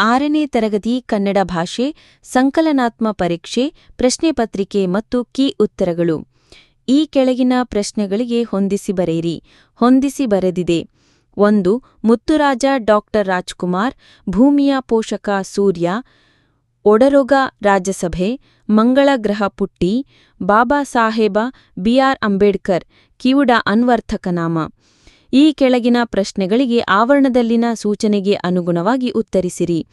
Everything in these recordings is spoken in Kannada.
ಆರನೇ ತರಗತಿ ಕನ್ನಡ ಭಾಷೆ, ಸಂಕಲನಾತ್ಮ ಪರೀಕ್ಷೆ, ಪ್ರಶ್ನೆ ಪತ್ರಿಕೆ ಮತ್ತು ಕೀ ಉತ್ತರಗಳು. ಈ ಕೆಳಗಿನ ಪ್ರಶ್ನೆಗಳಿಗೆ ಹೊಂದಿಸಿ ಬರೆಯಿರಿ. ಹೊಂದಿಸಿ ಬರೆದಿದೆ. ಒಂದು, ಮುತ್ತುರಾಜ ಡಾಕ್ಟರ್ ರಾಜ್ಕುಮಾರ್, ಭೂಮಿಯ ಪೋಷಕ ಸೂರ್ಯ, ಒಡರೊಗ ರಾಜ್ಯಸಭೆ, ಮಂಗಳ ಗ್ರಹ ಪುಟ್ಟಿ, ಬಾಬಾ ಸಾಹೇಬ ಬಿಆರ್ ಅಂಬೇಡ್ಕರ್, ಕಿವುಡ ಅನ್ವರ್ಥಕನಾಮ ಈ ಕೆಳಗಿನ ಪ್ರಶ್ನೆಗಳಿಗೆ ಆವರಣದಲ್ಲಿನ ಸೂಚನೆಗೆ ಅನುಗುಣವಾಗಿ ಉತ್ತರಿಸಿರಿ.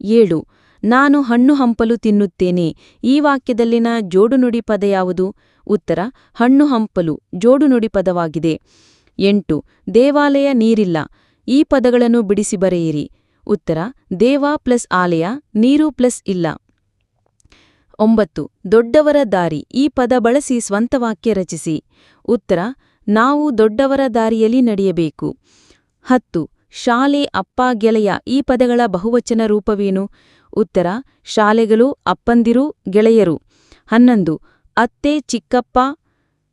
ಏಳು. ನಾನು ಹಣ್ಣು ಹಂಪಲು ತಿನ್ನುತ್ತೇನೆ. ಈ ವಾಕ್ಯದಲ್ಲಿನ ಜೋಡುನುಡಿ ಪದ ಯಾವುದು? ಉತ್ತರ, ಹಣ್ಣು ಹಂಪಲು ಜೋಡುನುಡಿ ಪದವಾಗಿದೆ. ಎಂಟು. ದೇವಾಲಯ ನೀರಿಲ್ಲ. ಈ ಪದಗಳನ್ನು ಬಿಡಿಸಿ ಬರೆಯಿರಿ. ಉತ್ತರ, ದೇವ ಪ್ಲಸ್ ಆಲಯ, ನೀರು ಪ್ಲಸ್ ಇಲ್ಲ. ಒಂಬತ್ತು. ದೊಡ್ಡವರ ದಾರಿ. ಈ ಪದ ಬಳಸಿ ಸ್ವಂತ ವಾಕ್ಯ ರಚಿಸಿ. ಉತ್ತರ ನಾವು ದೊಡ್ಡವರ ದಾರಿಯಲ್ಲಿ ನಡೆಯಬೇಕು. ಹತ್ತು, ಶಾಲೆ ಅಪ್ಪ ಗೆಳೆಯ ಈ ಪದಗಳ ಬಹುವಚನ ರೂಪವೇನು? ಉತ್ತರ, ಶಾಲೆಗಳು ಅಪ್ಪಂದಿರು, ಗೆಳೆಯರು. ಹನ್ನೊಂದು, ಅತ್ತೆ, ಚಿಕ್ಕಪ್ಪ,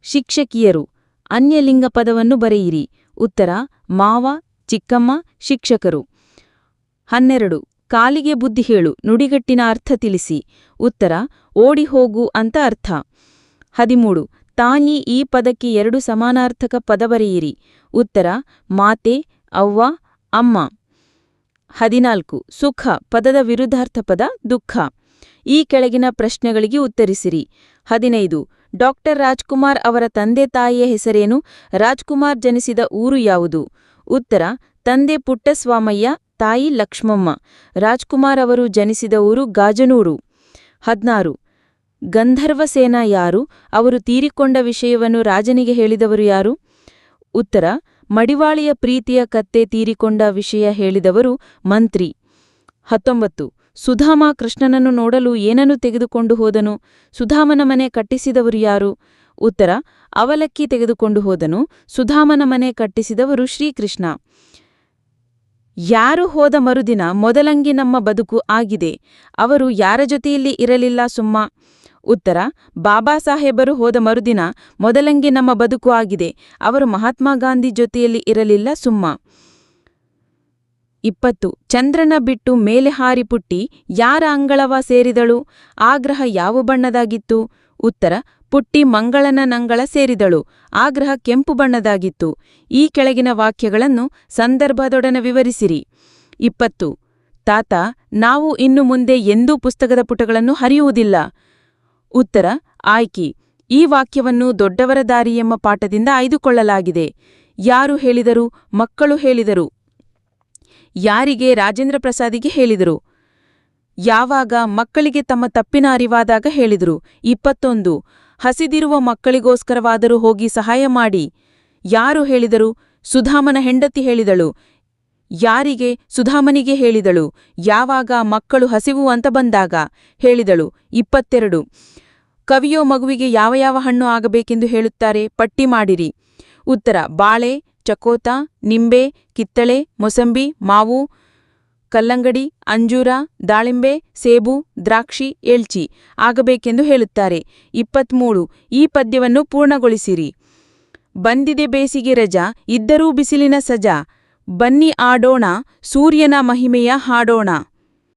ಶಿಕ್ಷಕಿಯರು. ಅನ್ಯಲಿಂಗ ಪದವನ್ನು ಬರೆಯಿರಿ. ಉತ್ತರ, ಮಾವ, ಚಿಕ್ಕಮ್ಮ, ಶಿಕ್ಷಕರು. ಹನ್ನೆರಡು, ಕಾಲಿಗೆ ಬುದ್ಧಿ ಹೇಳು, ನುಡಿಗಟ್ಟಿನ ಅರ್ಥ ತಿಳಿಸಿ. ಉತ್ತರ, ಓಡಿ ಹೋಗು ಅಂತ ಅರ್ಥ. ಹದಿಮೂರು ತಾಯಿ ಈ ಪದಕ್ಕೆ ಎರಡು ಸಮಾನಾರ್ಥಕ ಪದ ಬರೆಯಿರಿ ಉತ್ತರ, ಮಾತೆ, ಅವ್ವ, ಅಮ್ಮ. ಹದಿನಾಲ್ಕು, ಸುಖ, ಪದದ ವಿರುದ್ಧಾರ್ಥ ಪದ, ದುಃಖ. ಈ ಕೆಳಗಿನ ಪ್ರಶ್ನೆಗಳಿಗೆ ಉತ್ತರಿಸಿರಿ. ಹದಿನೈದು, ಡಾಕ್ಟರ್ ರಾಜ್ಕುಮಾರ್ ಅವರ ತಂದೆ ತಾಯಿಯ ಹೆಸರೇನು? ರಾಜ್ಕುಮಾರ್ ಜನಿಸಿದ ಊರು ಯಾವುದು? ಉತ್ತರ, ತಂದೆ ಪುಟ್ಟಸ್ವಾಮಯ್ಯ, ತಾಯಿ ಲಕ್ಷ್ಮಮ್ಮ. ರಾಜ್ಕುಮಾರ್ ಅವರು ಜನಿಸಿದ ಊರು ಗಾಜನೂರು. ಹದ್ನಾರು ಗಂಧರ್ವಸೇನ ಯಾರು? ಅವರು ತೀರಿಕೊಂಡ ವಿಷಯವನ್ನು ರಾಜನಿಗೆ ಹೇಳಿದವರು ಯಾರು? ಉತ್ತರ, ಮಡಿವಾಳಿಯ ಪ್ರೀತಿಯ ಕತ್ತೆ ತೀರಿಕೊಂಡ ವಿಷಯ ಹೇಳಿದವರು ಮಂತ್ರಿ. ಹತ್ತೊಂಬತ್ತು, ಸುಧಾಮ ಕೃಷ್ಣನನ್ನು ನೋಡಲು ಏನನ್ನು ತೆಗೆದುಕೊಂಡು ಹೋದನು? ಸುಧಾಮನ ಮನೆ ಕಟ್ಟಿಸಿದವರು ಯಾರು? ಉತ್ತರ, ಅವಲಕ್ಕಿ ತೆಗೆದುಕೊಂಡು ಹೋದನು. ಸುಧಾಮನ ಮನೆ ಕಟ್ಟಿಸಿದವರು ಶ್ರೀಕೃಷ್ಣ. ಯಾರು ಹೋದ ಮರುದಿನ ಮೊದಲಂಗಿ ನಮ್ಮ ಬದುಕು ಆಗಿದೆ. ಅವರು ಯಾರ ಜೊತೆಯಲ್ಲಿ ಇರಲಿಲ್ಲ ಸುಮ್ಮ? ಉತ್ತರ, ಬಾಬಾ ಸಾಹೇಬರು ಹೋದ ಮರುದಿನ ಮೊದಲಂಗೆ ನಮ್ಮ ಬದುಕು ಆಗಿದೆ. ಅವರು ಮಹಾತ್ಮ ಗಾಂಧಿ ಜೊತೆಯಲ್ಲಿ ಇರಲಿಲ್ಲ ಸುಮ್ಮ. ಇಪ್ಪತ್ತು, ಚಂದ್ರನ ಬಿಟ್ಟು ಮೇಲೆ ಹಾರಿ ಪುಟ್ಟಿ ಯಾರ ಅಂಗಳವ ಸೇರಿದಳು? ಆಗ್ರಹ ಯಾವ ಬಣ್ಣದಾಗಿತ್ತು? ಉತ್ತರ, ಪುಟ್ಟಿ ಮಂಗಳನ ನಂಗಳ ಸೇರಿದಳು. ಆಗ್ರಹ ಕೆಂಪು ಬಣ್ಣದಾಗಿತ್ತು. ಈ ಕೆಳಗಿನ ವಾಕ್ಯಗಳನ್ನು ಸಂದರ್ಭದೊಡನೆ ವಿವರಿಸಿರಿ. ಇಪ್ಪತ್ತು, ತಾತ, ನಾವು ಇನ್ನು ಮುಂದೆ ಎಂದೂ ಪುಸ್ತಕದ ಪುಟಗಳನ್ನು ಹರಿಯುವುದಿಲ್ಲ. ಉತ್ತರ, ಆಯ್ಕೆ. ಈ ವಾಕ್ಯವನ್ನು ದೊಡ್ಡವರ ದಾರಿ ಎಂಬ ಪಾಠದಿಂದ ಆಯ್ದುಕೊಳ್ಳಲಾಗಿದೆ. ಯಾರು ಹೇಳಿದರು? ಮಕ್ಕಳು ಹೇಳಿದರು. ಯಾರಿಗೆ? ರಾಜೇಂದ್ರ ಪ್ರಸಾದಿಗೆ ಹೇಳಿದರು. ಯಾವಾಗ? ಮಕ್ಕಳಿಗೆ ತಮ್ಮ ತಪ್ಪಿನ ಅರಿವಾದಾಗ ಹೇಳಿದರು. ಇಪ್ಪತ್ತೊಂದು. ಹಸಿದಿರುವ ಮಕ್ಕಳಿಗೋಸ್ಕರವಾದರೂ ಹೋಗಿ ಸಹಾಯ ಮಾಡಿ. ಯಾರು ಹೇಳಿದರು? ಸುಧಾಮನ ಹೆಂಡತಿ ಹೇಳಿದಳು. ಯಾರಿಗೆ? ಸುಧಾಮನಿಗೆ ಹೇಳಿದಳು. ಯಾವಾಗ? ಮಕ್ಕಳು ಹಸಿವು ಅಂತ ಬಂದಾಗ ಹೇಳಿದಳು. ಇಪ್ಪತ್ತೆರಡು. ಕವಿಯೋ ಮಗುವಿಗೆ ಯಾವ ಯಾವ ಹಣ್ಣು ಆಗಬೇಕೆಂದು ಹೇಳುತ್ತಾರೆ ಪಟ್ಟಿ ಮಾಡಿರಿ. ಉತ್ತರ, ಬಾಳೆ, ಚಕೋತ, ನಿಂಬೆ, ಕಿತ್ತಳೆ, ಮೊಸಂಬಿ, ಮಾವು, ಕಲ್ಲಂಗಡಿ, ಅಂಜೂರ, ದಾಳಿಂಬೆ, ಸೇಬು, ದ್ರಾಕ್ಷಿ ಎಳ್ಚಿ ಆಗಬೇಕೆಂದು ಹೇಳುತ್ತಾರೆ. ಇಪ್ಪತ್ಮೂರು, ಈ ಪದ್ಯವನ್ನು ಪೂರ್ಣಗೊಳಿಸಿರಿ. ಬಂದಿದೆ ಬೇಸಿಗೆ ರಜಾ, ಇದ್ದರೂ ಬಿಸಿಲಿನ ಸಜಾ. ಬನ್ನಿ ಆಡೋಣ, ಸೂರ್ಯನ ಮಹಿಮೆಯ ಹಾಡೋಣ.